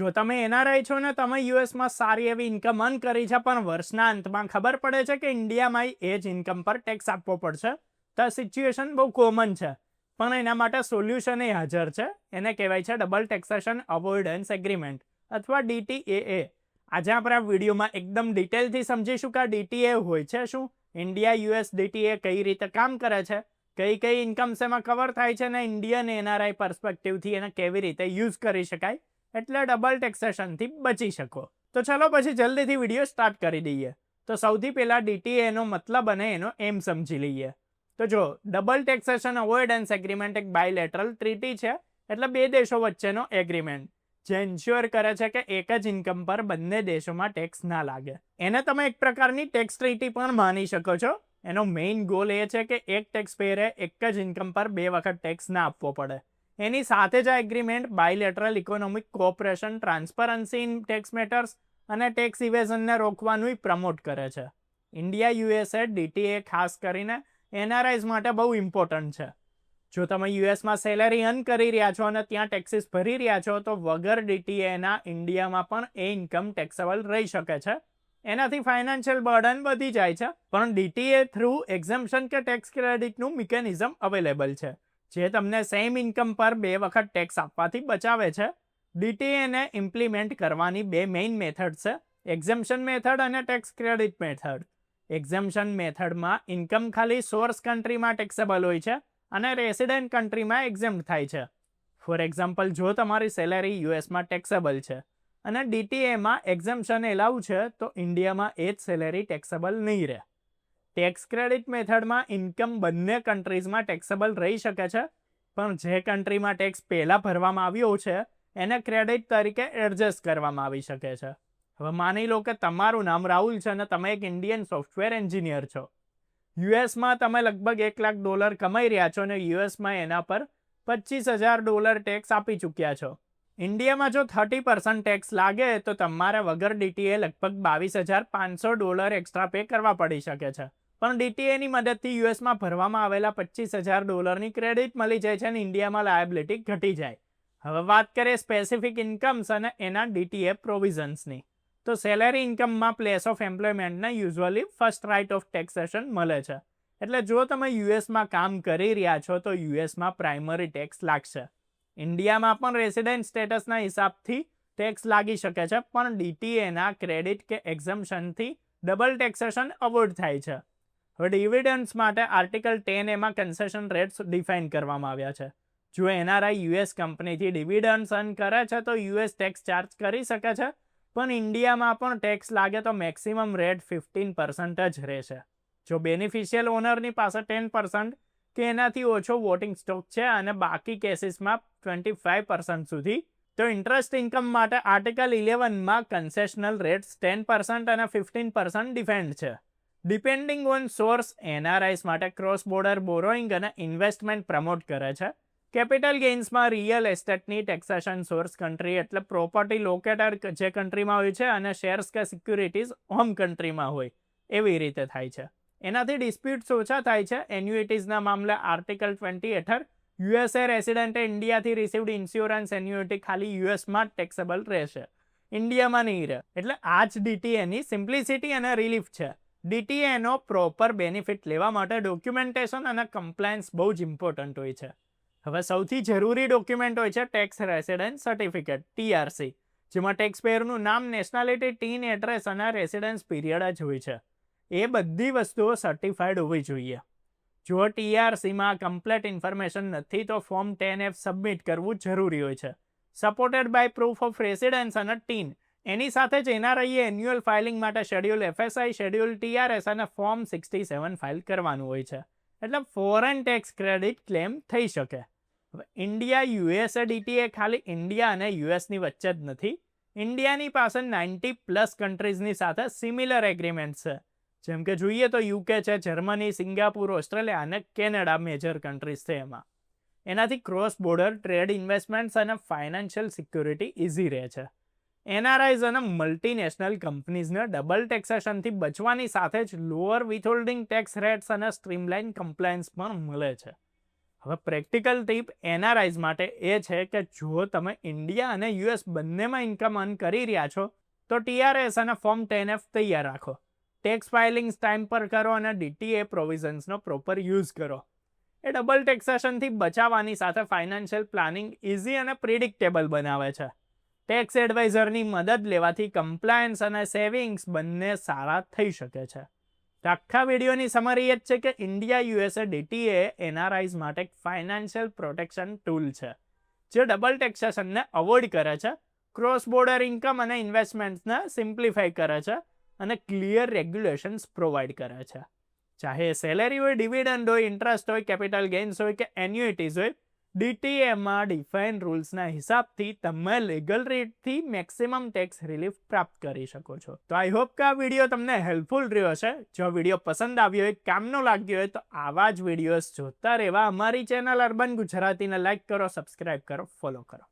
જો તમે એનઆરઆઈ છો ને, તમે યુએસમાં સારી એવી ઇન્કમ અર્ન કરી છે, પણ વર્ષના અંતમાં ખબર પડે છે કે ઇન્ડિયામાં એ જ ઇન્કમ પર ટેક્સ આપવો પડશે. તો સિચ્યુએશન બહુ કોમન છે. પણ એના માટે સોલ્યુશન એ હાજર છે. એને કહેવાય છે ડબલ ટેક્સેશન અવોઇડન્સ એગ્રીમેન્ટ અથવા ડીટીએએ આજે આપણે આ વિડીયોમાં એકદમ ડિટેલથી સમજીશું કે ડીટીએ હોય છે શું? ઇન્ડિયા, યુએસ ડીટીએ કઈ રીતે કામ કરે છે? કઈ કઈ ઇન્કમ્સ એમાં કવર થાય છે અને ઇન્ડિયન એનઆરઆઈ પર્સપેક્ટિવથી એને કેવી રીતે યુઝ કરી શકાય? એટલે ડબલ ટેક્સેશનથી બચી શકો. તો ચલો પછી જલ્દીથી વીડિયો સ્ટાર્ટ કરી દઈએ. તો સૌથી પહેલાં ડીટીએનો મતલબ અને એનો એમ સમજી લઈએ. તો જો ડબલ ટેક્સેશન અવોઇડન્સ એગ્રીમેન્ટ એક બાયલેટરલ ટ્રીટી છે. એટલે બે દેશો વચ્ચેનો એગ્રીમેન્ટ જે ઇન્શ્યોર કરે છે કે એક જ ઇન્કમ પર બંને દેશોમાં ટેક્સ ના લાગે. એને તમે એક પ્રકારની ટેક્સ ટ્રીટી પણ માની શકો છો. એનો મેઇન ગોલ એ છે કે એક ટેક્સ પેયરે એક જ ઇન્કમ પર બે વખત ટેક્સ ના આપવો પડે. એની સાથે જ આ agreement bilateral economic cooperation transparency in tax matters અને ટેક્સ ઇવેઝનને રોકવાનું પ્રમોટ કરે છે. ઇન્ડિયા યુએસએ ડીટીએ ખાસ કરીને એનઆરઆઈઝ માટે બહુ ઇમ્પોર્ટન્ટ છે. જો તમે યુએસમાં સેલેરી અર્ન કરી રહ્યા છો અને ત્યાં ટેક્સીસ ભરી રહ્યા છો, તો વગર ડીટીએના ઇન્ડિયામાં પણ એ ઇન્કમ ટેક્સેબલ રહી શકે છે. એનાથી ફાઇનાન્શિયલ બર્ડન વધી જાય છે, પણ ડીટીએ થ્રુ એક્ઝમ્પશન કે ટેક્સ ક્રેડિટનું મિકેનિઝમ અવેલેબલ છે. જે તમને સેમ ઇન્કમ પર બે વખત ટેક્સ આપવાથી બચાવે છે. ડીટીએને ઇમ્પ્લિમેન્ટ કરવાની બે મેઇન મેથડ છે. એક્ઝેમ્પશન મેથડ અને ટેક્સ ક્રેડિટ મેથડ એક્ઝેમ્પશન મેથડમાં ઇન્કમ ખાલી સોર્સ કન્ટ્રીમાં ટેક્સેબલ હોય છે અને રેસિડેન્ટ કન્ટ્રીમાં એક્ઝેમ્પ થાય છે. ફોર એક્ઝામ્પલ જો તમારી સેલેરી યુએસમાં ટેક્સેબલ છે અને ડીટીએમાં એક્ઝેમ્પશન એલાવ છે, તો ઇન્ડિયામાં એ જ સેલેરી ટેક્સેબલ નહીં રહે. ટેક્સ ક્રેડિટ મેથડમાં ઇન્કમ બંને કન્ટ્રીઝમાં ટેક્સેબલ રહી શકે છે. પણ જે કન્ટ્રીમાં ટેક્સ પહેલાં ભરવામાં આવ્યો છે, એને ક્રેડિટ તરીકે એડજસ્ટ કરવામાં આવી શકે છે. હવે માની લો કે તમારું નામ રાહુલ છે અને તમે એક ઇન્ડિયન સોફ્ટવેર એન્જિનિયર છો. યુએસમાં તમે લગભગ એક લાખ ડોલર કમાઈ રહ્યા છો અને યુએસમાં એના પર પચીસ હજાર ડોલર ટેક્સ આપી ચૂક્યા છો. ઇન્ડિયામાં જો થર્ટી પર્સન્ટ ટેક્સ લાગે, તો તમારે વગર ડીટીએ લગભગ બાવીસ હજાર પાંચસો ડોલર એક્સ્ટ્રા પે કરવા પડી શકે છે. પણ ડીટીએની મદદથી યુએસમાં ભરવામાં આવેલા પચીસ હજાર ડોલરની ક્રેડિટ મળી જાય છે અને ઇન્ડિયામાં લાયબિલિટી ઘટી જાય. હવે વાત કરીએ સ્પેસિફિક ઇન્કમ્સ અને એના ડીટીએ પ્રોવિઝન્સની તો સેલેરી ઇન્કમમાં place of એમ્પ્લોયમેન્ટને usually first right of taxation મળે છે. એટલે જો તમે યુએસમાં કામ કરી રહ્યા છો, તો યુએસમાં પ્રાઇમરી ટેક્સ લાગશે. ઇન્ડિયામાં પણ રેસિડેન્ટ સ્ટેટસના હિસાબથી ટેક્સ લાગી શકે છે, પણ ડીટીએના ક્રેડિટ કે એક્ઝમ્પશનથી ડબલ ટેક્સેશન અવોઇડ થાય છે. હવે ડિવિડન્ડ્સ માટે આર્ટિકલ ટેન એમાં કન્સેશન રેટ્સ ડિફાઇન કરવામાં આવ્યા છે. જો એનઆરઆઈ યુએસ કંપનીથી ડિવિડન્ડ્સ અર્ન કરે છે, તો યુએસ ટેક્સ ચાર્જ કરી શકે છે, પણ ઇન્ડિયામાં પણ ટેક્સ લાગે તો મેક્સિમમ રેટ ફિફ્ટીન પર્સન્ટ જ રહેશે. જો બેનિફિશિયલ ઓનરની પાસે ટેન પર્સન્ટ કે એનાથી ઓછો વોટિંગ સ્ટોક છે અને બાકી કેસીસમાં ટ્વેન્ટી ફાઇવ પર્સન્ટ સુધી, તો ઇન્ટરેસ્ટ ઇન્કમ માટે આર્ટિકલ ઇલેવનમાં કન્સેશનલ રેટ્સ ટેન પર્સન્ટ અને ફિફ્ટીન પર્સન્ટ ડિફેન્ડ છે. ડિપેન્ડિંગ ઓન સોર્સ એનઆરઆઈસ માટે ક્રોસ બોર્ડર બોરોઈંગ અને ઇન્વેસ્ટમેન્ટ પ્રમોટ કરે છે. કેપિટલ ગેઇન્સમાં રિયલ એસ્ટેટની ટેક્સેશન સોર્સ કન્ટ્રી એટલે પ્રોપર્ટી લોકેટર જે કન્ટ્રીમાં હોય છે અને શેર્સ કે સિક્યુરિટીઝ હોમ કન્ટ્રીમાં હોય. એવી રીતે થાય છે. એનાથી ડિસ્પ્યુટ્સ ઓછા થાય છે. એન્યુઇટીઝના મામલે આર્ટિકલ ટ્વેન્ટી હેઠળ યુએસએ રેસિડેન્ટે ઇન્ડિયાથી રિસીવડ ઇન્સ્યોરન્સ એન્યુઇટી ખાલી યુએસમાં જ ટેક્સેબલ રહેશે. ઇન્ડિયામાં નહીં રહે. એટલે આ જ ડીટીએની સિમ્પ્લિસિટી અને રિલીફ છે. ડીટીએનો પ્રોપર બેનિફિટ લેવા માટે ડોક્યુમેન્ટેશન અને કમ્પ્લાયન્સ બહુ જ ઇમ્પોર્ટન્ટ હોય છે. હવે સૌથી જરૂરી ડોક્યુમેન્ટ હોય છે ટેક્સ રેસિડેન્સ સર્ટિફિકેટ ટીઆરસી જેમાં ટેક્સ પેયરનું નામ, નેશનાલિટી, ટીન એડ્રેસ અને રેસિડેન્સ પીરિયડ જ હોય છે. એ બધી વસ્તુઓ સર્ટિફાઈડ હોવી જોઈએ. જો ટીઆરસીમાં કમ્પ્લેટ ઇન્ફોર્મેશન નથી, તો ફોર્મ ટેન એફ સબમિટ કરવું જરૂરી હોય છે. Supported by proof of residence અને ટીન. એની સાથે જ એનઆરઆઈએ એન્યુઅલ ફાઇલિંગ માટે શેડ્યુલ એફએસઆઈ, શેડ્યુલ ટીઆરએસ અને ફોર્મ સિક્સટી સેવન ફાઇલ કરવાનું હોય છે. એટલે ફોરેન ટેક્સ ક્રેડિટ ક્લેમ થઈ શકે. હવે ઇન્ડિયા યુએસએ ડીટીએ ખાલી ઇન્ડિયા અને યુએસની વચ્ચે જ નથી. ઇન્ડિયાની પાસે નાઇન્ટી પ્લસ કન્ટ્રીઝની સાથે સિમિલર એગ્રીમેન્ટ છે. જેમ કે જોઈએ તો યુકે છે, જર્મની, સિંગાપુર, ઓસ્ટ્રેલિયા અને કેનેડા મેજર કન્ટ્રીઝ છે એમાં. એનાથી ક્રોસ બોર્ડર ટ્રેડ ઇન્વેસ્ટમેન્ટ્સ અને ફાઇનાન્શિયલ સિક્યુરિટી ઇઝી રહે છે. એનઆરઆઈઝ અને મલ્ટીનેશનલ કંપનીઝને ડબલ ટેક્સેશનથી બચવાની સાથે જ લોઅર વિથહોલ્ડિંગ ટેક્સ રેટ્સ અને સ્ટ્રીમલાઇન કમ્પ્લાયન્સ પણ મળે છે. હવે પ્રેક્ટિકલ ટીપ એનઆરઆઈઝ માટે એ છે કે જો તમે ઇન્ડિયા અને યુએસ બંનેમાં ઇન્કમ અર્ન કરી રહ્યા છો, તો ટીઆરએસ અને ફોર્મ ટેન એફ તૈયાર રાખો. ટેક્સ ફાઇલિંગ્સ ટાઈમ પર કરો અને ડીટીએ પ્રોવિઝન્સનો પ્રોપર યુઝ કરો. એ ડબલ ટેક્સેશનથી બચાવવાની સાથે ફાઇનાન્શિયલ પ્લાનિંગ ઇઝી અને પ્રિડિક્ટેબલ બનાવે છે. ટેક્સ એડવાઇઝરની મદદ લેવાથી કમ્પ્લાયન્સ અને સેવિંગ્સ બંને સારા થઈ શકે છે. આખા વિડીયોની સમરી એ જ છે કે ઇન્ડિયા યુએસએ ડીટીએ એનઆરઆઈઝ માટે એક ફાઇનાન્શિયલ પ્રોટેક્શન ટૂલ છે, જે ડબલ ટેક્સેશનને અવોઇડ કરે છે ક્રોસ બોર્ડર ઇન્કમ અને ઇન્વેસ્ટમેન્ટ્સને સિમ્પ્લિફાઈ કરે છે અને ક્લિયર રેગ્યુલેશન્સ પ્રોવાઈડ કરે છે. ચાહે સેલેરી હોય ડિવિડન્ડ હોય ઇન્ટરેસ્ટ હોય કેપિટલ ગેઇન્સ હોય કે એન્યુઇટીઝ હોય ડીટીએમાં ડિફાઇન રૂલ્સના હિસાબથી તમે લીગલ રેટથી મેક્સિમમ ટેક્સ રિલીફ પ્રાપ્ત કરી શકો છો. તો આઈ હોપ કે આ વીડિયો તમને હેલ્પફુલ રહ્યો છે જો વીડિયો પસંદ આવ્યો હોય, કામનો લાગ્યો હોય, તો આવા જ વિડીયોઝ જોતા રહેવા. અમારી ચેનલ અર્બન ગુજરાતીને લાઈક કરો, સબસ્ક્રાઇબ કરો, ફોલો કરો.